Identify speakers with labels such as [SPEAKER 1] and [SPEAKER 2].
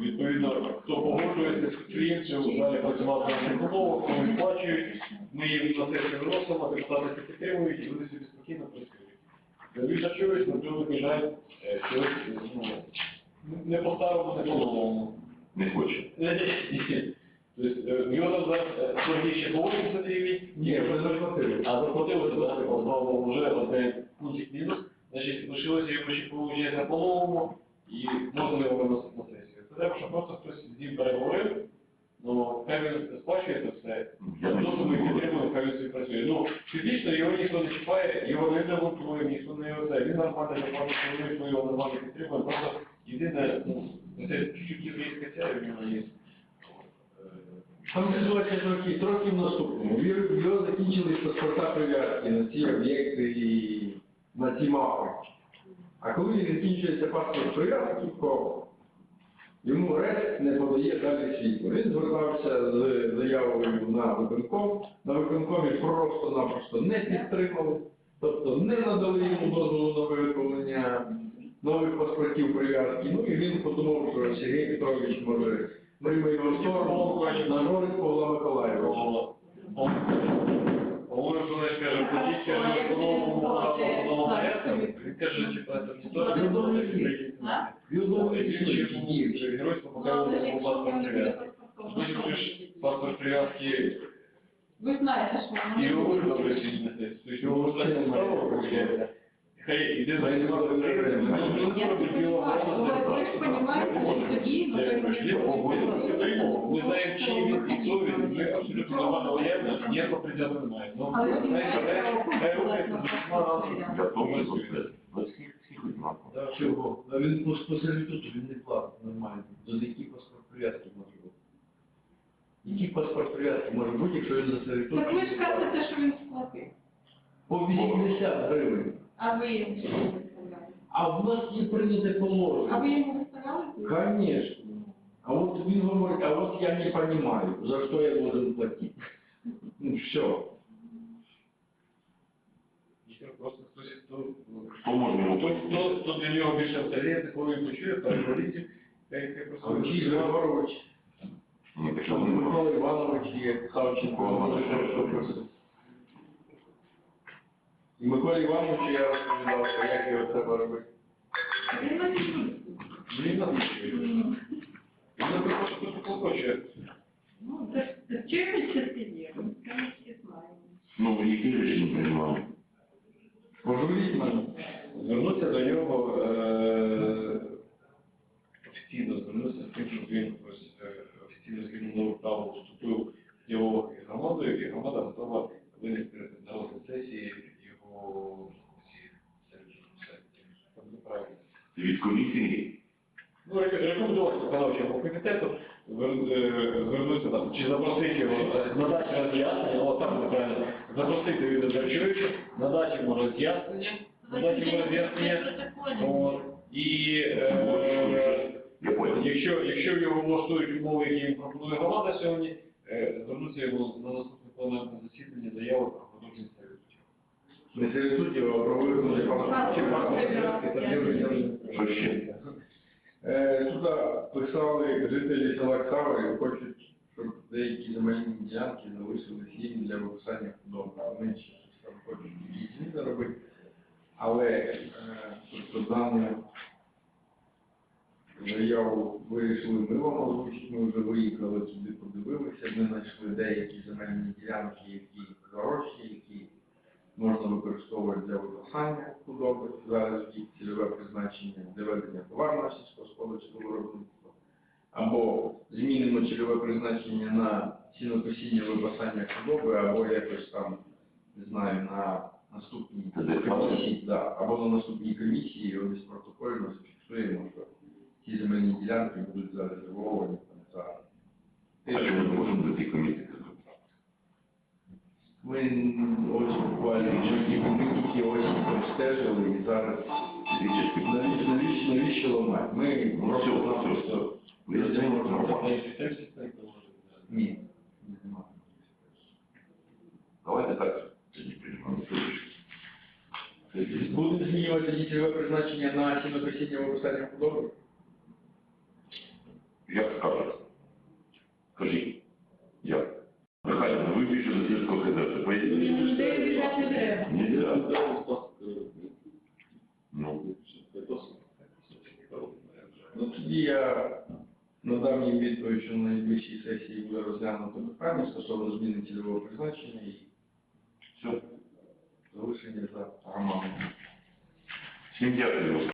[SPEAKER 1] Відповідно, хто погоджується з підприємцем, далі працювати на наших умовах, вони сплачують, ми їм на сесію виносимо, депутати це підтримують, і вони собі спокійно працюють. Більше чогось, на превеликий жаль, е, чогось, ну, не по-старому, не по-новому.
[SPEAKER 2] Не хоче.
[SPEAKER 1] Тобто, е, в нього там зараз е, торги ще по 80 гривень,
[SPEAKER 3] Ні, ви заплатили.
[SPEAKER 1] а заплатили знову вже один пунктик мінус, значить, лишилося йому ще получається по-новому, і можна його виносити на сесію. Це треба, щоб просто хтось з ним переговорив, ну, хай він сплачує це все, просто ми підтримуємо, хай він собі працює. Ну, фізично його ніхто не чіпає, його не демонтує, ніхто не оце, він нормально заплатить, ми його нормально підтримуємо, просто єдине, ну, це чуть-чуть єврейська ця, і в нього є.
[SPEAKER 3] Там ситуація трохи, трохи в наступному. Його- в його закінчились паспорта прив'язки на ці об'єкти і на ці мапи. А коли закінчується паспорт прив'язки, то йому РЕС не подає далі світло. Він звертався з заявою на виконком, на виконкомі просто-напросто не підтримали, тобто не надали йому дозволу на виготовлення нових паспортів прив'язки. Ну і він подумав, що Сергій Петрович може прийме його сторону на ролик Павла Миколаєвича.
[SPEAKER 1] Олег Журнович каже, ходіть, каже, по-новому воно порядку. Він каже, типа, не що
[SPEAKER 3] Ну,
[SPEAKER 1] ви
[SPEAKER 4] А?
[SPEAKER 1] Геройство показує паспорт прив'язки. Ж паспорт прив'язки
[SPEAKER 4] Ви знаєте, що
[SPEAKER 1] і його добре свідчити. Тобто його вважає Хай іде за
[SPEAKER 4] Я це розумію, ви ж розумієте, що тоді, то
[SPEAKER 1] Ми знаємо, чи він і ми абсолютно нормально уявляємо, ніякого приділу немає. Ну, до
[SPEAKER 2] всіх всіх однаково.
[SPEAKER 3] Та чого? А він по, по сервітуту він не платить нормально. То за який паспорт прив'язки може бути? Який паспорт прив'язки може бути, якщо він за сервітут?
[SPEAKER 4] Так ви ж кажете, що він сплатив.
[SPEAKER 3] По 80 гривень.
[SPEAKER 4] А ви йому що виставляли?
[SPEAKER 3] А в нас є прийняте
[SPEAKER 4] А
[SPEAKER 3] положення.
[SPEAKER 4] ви йому виставляли?
[SPEAKER 3] Конечно. А вот він говорить, а вот я не понимаю, за что я должен платить. Ну все.
[SPEAKER 1] Просто хтось, хто, ну,
[SPEAKER 2] Хто може йому
[SPEAKER 1] хто, хто, хто для нього більше авторитет, коли він почує, переговорить, хай хай просто...
[SPEAKER 3] Олексій Григорович,
[SPEAKER 2] Ні, так що не може.
[SPEAKER 3] Микола Іванович є Савченко.
[SPEAKER 2] Микола
[SPEAKER 3] що- що просить. І Микола Іванович я розповідав, що як його треба робити.
[SPEAKER 4] Він на місці.
[SPEAKER 1] Блін, навіщо? Він просто хто хоче.
[SPEAKER 4] Ну, це чимось терпіння, ми всі знаємо.
[SPEAKER 2] Ну, які рішення приймали?
[SPEAKER 3] Пожуріть мене.
[SPEAKER 1] Звернутися до нього е, офіційно звернутися з тим, щоб він ось е, офіційно згідно нового правил вступив в діалог із громадою, і громада готова винести на розгляд сесії його ці сервітути. Все. Це буде правильно.
[SPEAKER 2] Від комісії?
[SPEAKER 1] Ну, рек- рекомендувати виконавчому комітету е, звернутися там, чи запросити його, надати роз'яснення, о, так буде правильно, запросити від Дозарчовича, надати йому роз'яснення, надати йому роз'яснення, от, і е, якщо, якщо його влаштують умови, які їм пропонує громада сьогодні, е, звернутися йому на наступне пленарне засідання заяву про продовження сервітутів.
[SPEAKER 3] Не сервітутів, а про
[SPEAKER 1] вже-
[SPEAKER 2] Що ще?
[SPEAKER 3] Е, Туди писали жителі села Ксаври, хочуть, щоб деякі земельні ділянки залишили їм для виписання худоби. Вони ще там хочуть якісь зміни робити. Але е, тобто дану заяву вирішили ми вам озвучити, ми вже виїхали туди, подивилися, ми знайшли деякі земельні ділянки, які можна використовувати для випасання худоби. Зараз їх цільове призначення для ведення товарного сільськогосподарського виробництва. Або змінимо цільове призначення на сінокосіння випасання худоби, або якось там, не знаю, на наступній комісії, да, або на наступній комісії десь протокольно зафіксуємо, що ці земельні ділянки будуть зарезервовані там за
[SPEAKER 2] А чому не можемо до тих комісій?
[SPEAKER 3] Мы очень буквально які великі осінь обстежили і зараз навіщо навіщо навіщо ламати? Ми просто Ні.
[SPEAKER 2] Давайте так тоді приймемо.
[SPEAKER 3] Буде змінювати дітєве призначення на сінокосіння випускання худоби? Як скажете? Кажіть. Я.
[SPEAKER 2] Если сколько это, поедешь?
[SPEAKER 4] Ні, ну де біжать не треба.
[SPEAKER 2] Нельзя.
[SPEAKER 1] э,
[SPEAKER 2] Ну,
[SPEAKER 3] Ну тоді я надам їм відповідь, що на найближчій сесії буде розглянуто питання стосовно зміни цільового призначення і
[SPEAKER 2] все.
[SPEAKER 3] залишення за громадою.
[SPEAKER 2] Всем дякую.